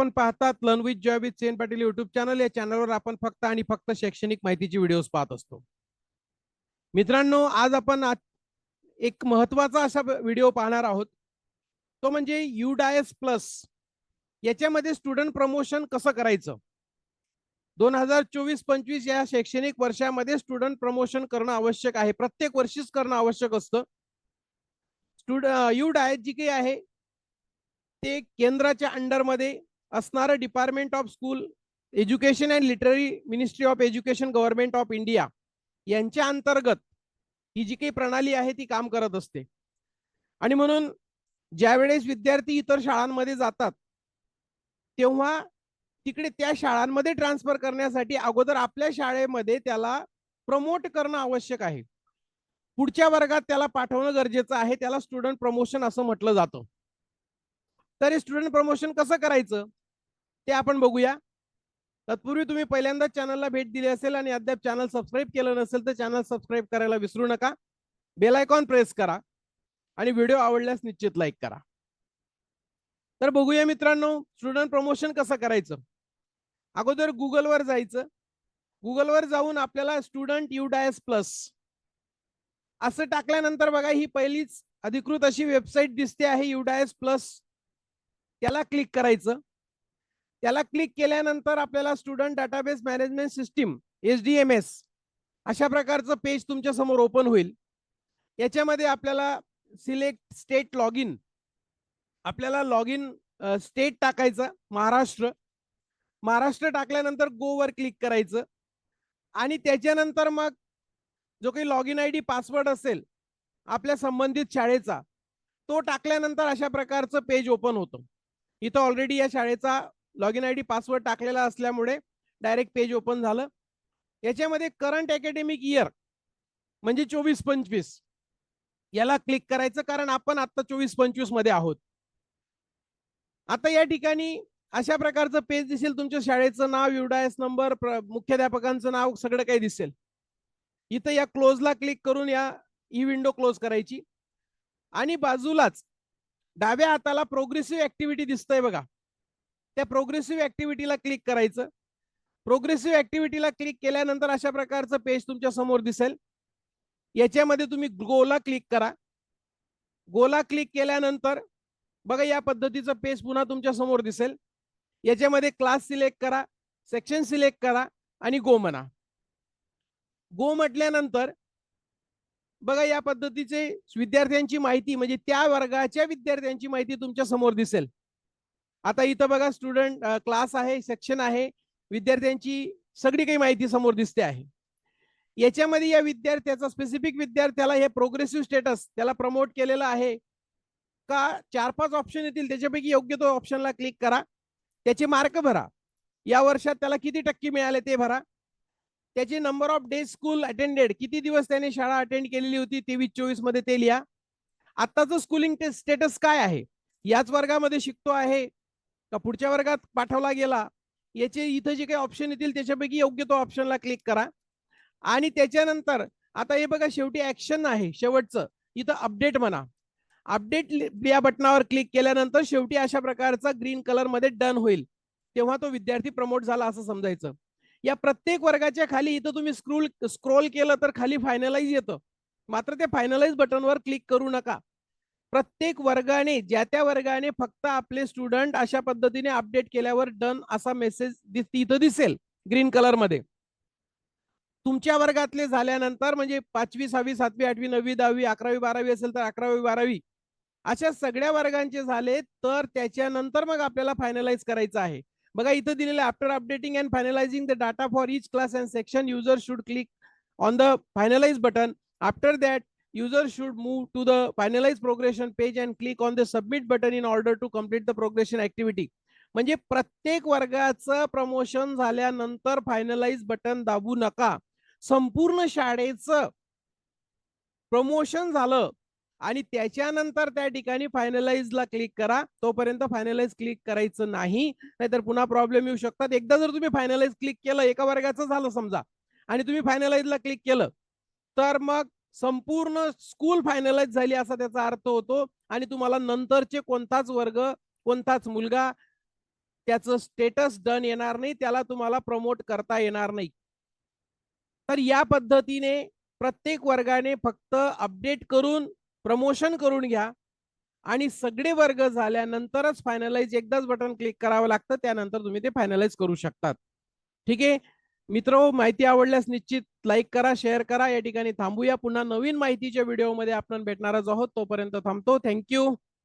आपण पाहतात learn with joy with Sen Patil YouTube channel या चॅनलवर आपण फक्त आणि फक्त शैक्षणिक माहितीचे व्हिडिओज पाहत असतो. मित्रांनो आज आपण एक महत्त्वाचा असा व्हिडिओ पाहणार आहोत. तो म्हणजे युडायस प्लस याच्यामध्ये स्टुडंट प्रमोशन कसं करायचं? दोन हजार चोवीस पंचवीस या शैक्षणिक वर्षामध्ये स्टुडंट प्रमोशन करणं आवश्यक आहे. प्रत्येक वर्षीच करणं आवश्यक असतं. स्टुड यू जी काही आहे ते केंद्राच्या अंडरमध्ये असणारं department of school education and literacy ministry of education government of India यांच्या अंतर्गत ही जी काही प्रणाली आहे ती काम करत असते. आणि म्हणून ज्यावेळेस विद्यार्थी इतर शाळांमध्ये जातात तेव्हा तिकडे त्या शाळांमध्ये ट्रान्सफर करण्यासाठी अगोदर आपल्या शाळेमध्ये त्याला प्रमोट करणं आवश्यक आहे. पुढच्या वर्गात त्याला पाठवणं गरजेचं आहे त्याला स्टुडंट प्रमोशन असं म्हटलं जातं. तर हे स्टुडंट प्रमोशन कसं करायचं? ते आपण बघूया. तत्पूर्वी तुम्ही पहिल्यांदा चॅनलला भेट दिली असेल आणि अद्याप चॅनल सबस्क्राईब केलं नसेल तर चॅनल सबस्क्राईब करायला विसरू नका. बेल आयकॉन प्रेस करा आणि व्हिडिओ आवडल्यास निश्चित लाईक करा. तर बघूया मित्रांनो स्टुडंट प्रमोशन कसं करायचं? अगोदर गुगलवर जायचं. गुगलवर जाऊन आपल्याला स्टुडंट युडायस प्लस असं टाकल्यानंतर बघा ही पहिलीच अधिकृत अशी वेबसाईट दिसते आहे युडायस प्लस त्याला क्लिक करायचं. त्याला क्लिक केल्यानंतर आपल्याला student database management system S D M S अशा प्रकारचं पेज तुमच्यासमोर ओपन होईल. याच्यामध्ये आपल्याला सिलेक्ट स्टेट लॉग इन आपल्याला लॉग इन स्टेट टाकायचं महाराष्ट्र. महाराष्ट्र टाकल्यानंतर गोवर क्लिक करायचं. आणि त्याच्यानंतर मग जो काही log in I D password असेल आपल्या संबंधित शाळेचा तो टाकल्यानंतर अशा प्रकारचं पेज ओपन होतं. इथं ऑलरेडी या शाळेचा log in I D password टाकलेला असल्यामुळे डायरेक्ट पेज ओपन झालं. याच्यामध्ये करंट अकॅडमिक इयर म्हणजे चोवीस पंचवीस. याला क्लिक करायचं कारण आपण आता चोवीस पंचवीसमध्ये आहोत. आता या ठिकाणी अशा प्रकारचं पेज दिसेल. तुमच्या शाळेचं नाव युडायस नंबर मुख्याध्यापकांचं नाव सगळं काही दिसेल. इथं या क्लोजला क्लिक करून या ई विंडो क्लोज करायची. आणि बाजूलाच डाव्या हाताला प्रोग्रेसिव्ह ऍक्टिव्हिटी दिसतंय बघा. त्या प्रोग्रेसिव्ह ऍक्टिव्हिटीला क्लिक करायचं. प्रोग्रेसिव्ह ऍक्टिव्हिटीला क्लिक केल्यानंतर अशा प्रकारचं पेज तुमच्यासमोर दिसेल. याच्यामध्ये तुम्ही गोला क्लिक करा. गोला क्लिक केल्यानंतर बघा या पद्धतीचं पेज पुन्हा तुमच्यासमोर दिसेल. याच्यामध्ये क्लास सिलेक्ट करा सेक्शन सिलेक्ट करा आणि गो म्हणा. गो म्हटल्यानंतर बघा या पद्धतीचे विद्यार्थ्यांची माहिती म्हणजे त्या वर्गाच्या विद्यार्थ्यांची माहिती तुमच्यासमोर दिसेल. आता इथं बघा स्टुडंट क्लास आहे सेक्शन आहे. विद्यार्थ्यांची सगळी काही माहिती समोर दिसते आहे. याच्यामध्ये या विद्यार्थ्याचा स्पेसिफिक विद्यार्थ्याला हे प्रोग्रेसिव्ह स्टेटस त्याला प्रमोट केलेलं आहे. का? चार पाच ऑप्शन येतील त्याच्यापैकी योग्य तो ऑप्शनला क्लिक करा. त्याचे मार्क भरा. या वर्षात त्याला किती टक्के मिळाले ते भरा. त्याचे number of day school attended किती दिवस त्याने शाळा अटेंड केलेली होती तेवीस चोवीसमध्ये ते लिहा. आत्ताचं स्कूलिंग स्टेटस काय आहे? याच वर्गामध्ये शिकतो आहे. का पुढच्या वर्गात पाठवला गेला याचे इथं जे काही ऑप्शन येतील त्याच्यापैकी योग्य तो ऑप्शनला क्लिक करा. आणि त्याच्यानंतर आता हे बघा शेवटी ऍक्शन आहे शेवटचं. इथं अपडेट म्हणा. अपडेट या बटनावर क्लिक केल्यानंतर शेवटी अशा प्रकारचा ग्रीन कलरमध्ये डन होईल. तेव्हा तो विद्यार्थी प्रमोट झाला असं समजायचं. या प्रत्येक वर्गाच्या खाली इथं तुम्ही स्क्रोल स्क्रोल केलं तर खाली फायनलाइज येतं. मात्र ते फायनलाइज बटनवर क्लिक करू नका. प्रत्येक वर्गाने ज्या त्या वर्गाने फक्त आपले स्टुडंट अशा पद्धतीने अपडेट केल्यावर डन असा मेसेज इथं दिसेल ग्रीन कलरमध्ये. तुमच्या वर्गातले झाल्यानंतर म्हणजे पाचवी सहावी सातवी आठवी नववी दहावी अकरावी बारावी असेल तर अकरावी बारावी अशा सगळ्या वर्गांचे झाले तर त्याच्यानंतर मग आपल्याला फायनलाइज करायचं आहे. बघा इथं दिलेलं after updating and finalising the data for each class and section user should click on the finalise button after that user should move to the finalize progression page and click on the submit button in order to complete the progression activity. म्हणजे प्रत्येक वर्गाचं promotion झाल्यानंतर finalise button दाबू नका. संपूर्ण शाळेचं promotion झालं आणि त्याच्यानंतर त्या ठिकाणी फायनलाइज ला क्लिक करा. तोपर्यंत फायनलाइज क्लिक करायचं नाही नाहीतर पुन्हा प्रॉब्लेम येऊ शकतात. एकदा जर तुम्ही फायनलाइज क्लिक केलं एका वर्गाचं झालं समजा आणि तुम्ही फायनलाइजला क्लिक केलं तर मग संपूर्ण स्कूल फायनलाइज झाली असा त्याचा अर्थ होतो. आणि तुम्हाला नंतरचे कोणताच वर्ग कोणताच मुलगा त्याचं स्टेटस डन येणार नाही त्याला तुम्हाला प्रमोट करता येणार नाही. तर या पद्धतीने प्रत्येक वर्गाने फक्त अपडेट करून प्रमोशन करून घ्या. आणि सगळे वर्ग झाल्यानंतरच फायनलाइज एकदाच बटन क्लिक करावं लागतं त्यानंतर तुम्ही ते फायनलाइज करू शकतात. ठीक आहे? मित्र माहिती आवडल्यास निश्चित लाईक करा शेअर करा. या ठिकाणी थांबूया. पुन्हा नवीन माहितीच्या व्हिडिओमध्ये आपण भेटणारच आहोत. तोपर्यंत थांबतो. थँक्यू.